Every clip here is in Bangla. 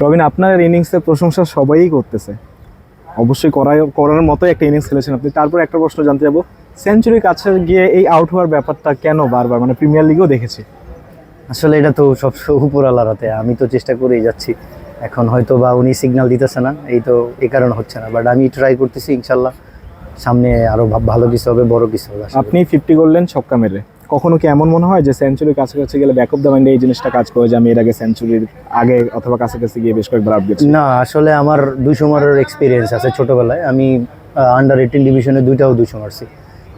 রবিন আপনার ইনিংসের প্রশংসা সবাই করতেছে। অবশ্যই করাই করার মতো একটা ইনিংস খেলেছেন আপনি। তারপর একটা প্রশ্ন জানতে যাব। সেঞ্চুরির কাছে গিয়ে এই আউট হওয়ার ব্যাপারটা কেন বারবার? মানে প্রিমিয়ার লিগেও দেখেছি। আসলে এটা তো সব উপরালার হাতে। আমি তো চেষ্টা করেই যাচ্ছি। এখন হয়তো বা উনি সিগন্যাল দিতেছে না। এই তো এই কারণে হচ্ছে না। বাট আমি ট্রাই করতেছি ইনশাল্লাহ। সামনে আরও ভা- ভালো কিছু হবে বড় কিছু হবে আপনি ফিফটি করলেন ছক্কা মেরে। কখনো কি এমন মনে হয় যে সেঞ্চুরির কাছাকাছি গেলে ব্যাক অফ দ্য মাইন্ডে এই জিনিসটা কাজ করে যে আমি এর আগে সেঞ্চুরির আগে অথবা কাছাকাছি গিয়ে বেশ কয়েকবার আপডেট না আসলে আমার দুইশো মারের এক্সপিরিয়েন্স আছে ছোটোবেলায়। আমি আন্ডার এইটিন ডিভিশনে দুইটাও দুইশো মারছি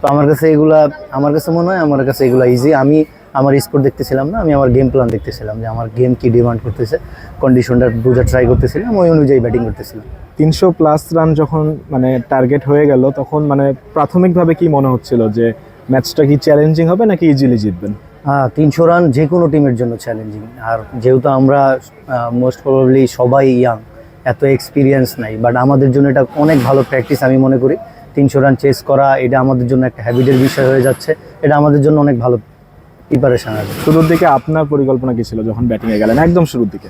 তো আমার কাছে এগুলা আমার কাছে মনে হয় আমার কাছে এগুলো ইজি আমি আমার স্পোর্ট দেখতেছিলাম না আমি আমার গেম প্ল্যান দেখতেছিলাম যে আমার গেম কি ডিমান্ড করতেছে কন্ডিশনটা বুঝে ট্রাই করতেছিলাম ওই অনুযায়ী ব্যাটিং করতেছিলাম। তিনশো প্লাস রান যখন মানে টার্গেট হয়ে গেল তখন মানে প্রাথমিকভাবে কি মনে হচ্ছিল যে ম্যাচটা কি চ্যালেঞ্জিং হবে নাকি ইজিলি জিতবেন? হ্যাঁ তিনশো রান যে কোনো টিমের জন্য চ্যালেঞ্জিং আর যেহেতু আমরা মোস্ট প্রবাবলি সবাই ইয়াং এত এক্সপিরিয়েন্স নাই বাট আমাদের জন্য এটা অনেক ভালো প্র্যাকটিস আমি মনে করি। তিনশো রান চেস করা এটা আমাদের জন্য একটা হ্যাবিটের বিষয় হয়ে যাচ্ছে। এটা আমাদের জন্য অনেক ভালো প্রিপারেশন আছে। শুরুর দিকে আপনার পরিকল্পনা কি ছিল যখন ব্যাটিংয়ে গেলেন? একদম শুরুর দিকে।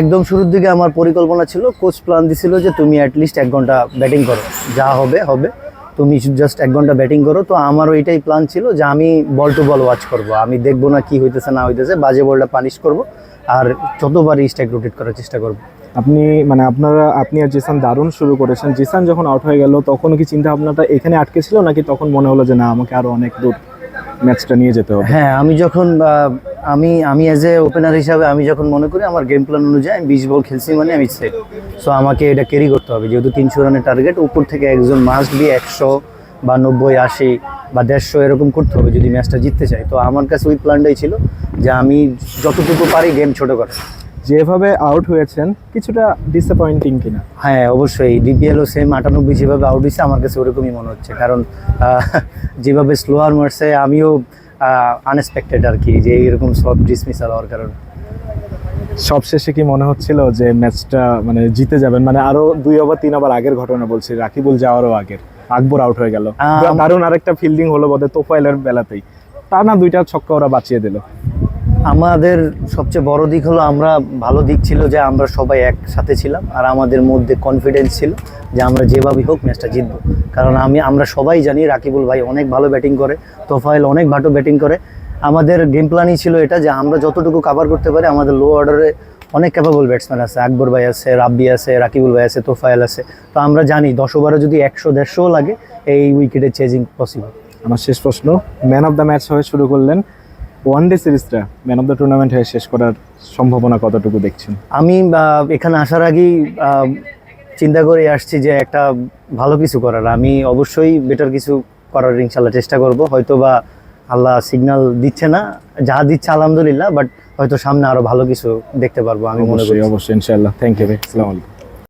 একদম শুরুর দিকে আমার পরিকল্পনা ছিল কোচ প্ল্যান দিছিল যে তুমি অ্যাটলিস্ট এক ঘণ্টা ব্যাটিং করো। যা হবে হবে। তুমি জাস্ট এক ঘণ্টা ব্যাটিং করো তো আমারও এটাই প্ল্যান ছিল যে আমি বল টু বল ওয়াচ করব। আমি দেখব না কি হইতেছে না হইতেছে বাজে বলটা পানিশ করব আর যতবারই স্ট্রাইক রোটেট করার চেষ্টা করব। আপনি মানে আপনারা আপনি আর জিসান দারুণ শুরু করেছেন। জিসান যখন আউট হয়ে গেল তখন কি চিন্তা ভাবনাটা এখানে আটকে ছিল নাকি তখন মনে হলো যে না আমাকে আরও অনেক দূর ম্যাচটা নিয়ে যেতে হবে? হ্যাঁ আমি যখন আমি আমি অ্যাজ এ ওপেনার হিসাবে আমি যখন মনে করি আমার গেম প্ল্যান অনুযায়ী আমি বিশ বল খেলছি মানে আমি সেট সো আমাকে এটা ক্যারি করতে হবে। যেহেতু তিনশো রানের টার্গেট উপর থেকে একজন মাস্ট বি একশো বা নব্বই আশি বা দেড়শো এরকম করতে হবে যদি ম্যাচটা জিততে চাই তো আমার কাছে ওই প্ল্যানটাই ছিল যে আমি যতটুকু পারি গেম ছোট করে। যেভাবে আউট হয়েছেন কিছুটা ডিসঅ্যাপয়েন্টিং কিনা? হ্যাঁ অবশ্যই। ডিপিএলও সেম আটানব্বই যেভাবে আউট হয়েছে আমার কাছে ওরকমই মনে হচ্ছে। কারণ যেভাবে স্লোয়ার মারছে আমিও আনএক্সপেক্টেড আর কি যে এরকম সব ডিসমিসাল হওয়ার কারণে। সবশেষে কি মনে হচ্ছিল যে ম্যাচটা মানে জিতে যাবেন? মানে আরও দুই ওভার তিন ওভার আগের ঘটনা বলছি রাকিবুল যাওয়ারও আগের। আকবর আউট হয়ে গেল। কারণ দারুণ আরেকটা ফিল্ডিং হলো বোধহয় তোফাইলের বেলাতেই। তা না দুইটা ছক্কা ওরা বাঁচিয়ে দিল। আমাদের সবচেয়ে বড় দিক হলো আমরা ভালো দিক ছিল যে আমরা সবাই একসাথে ছিলাম আর আমাদের মধ্যে কনফিডেন্স ছিল যে আমরা যেভাবেই হোক ম্যাচটা জিতবো। কারণ আমি, আমরা সবাই জানি রাকিবুল ভাই অনেক ভালো ব্যাটিং করে তোফাইল অনেক ভালো ব্যাটিং করে। আমাদের গেম প্ল্যানই ছিল এটা যে আমরা যতটুকু কাভার করতে পারি, আমাদের লো অর্ডারে অনেক ক্যাপাবল ব্যাটসম্যান আছে। আকবর ভাই আছে, রাব্বি আছে, রাকিবুল ভাই আছে তোফাইল আছে। তো আমরা জানি দশ ওভারে যদি একশো দেড়শোও লাগে, এই উইকেটে চেজিং পসিবল আমার শেষ প্রশ্ন ম্যান অফ দ্য ম্যাচ হয়ে শুরু করলেন ওয়ান ডে সিরিজটা ম্যান অফ দ্য টুর্নামেন্ট হয়ে শেষ করার সম্ভাবনা কতটুকু দেখছেন? আমি এখানে আসার আগেই চিন্তা করে আসছি যে একটা ভালো কিছু করার। আমি অবশ্যই বেটার কিছু করার ইনশাল্লাহ চেষ্টা করব। হয়তো বা আল্লাহ সিগন্যাল দিচ্ছে না যা দিচ্ছে আলহামদুলিল্লাহ বাট হয়তো সামনে আরও ভালো কিছু দেখতে পারব আমি মনে করি অবশ্যই ইনশাআল্লাহ থ্যাংক ইউ ভাই। আসসালামু আলাইকুম।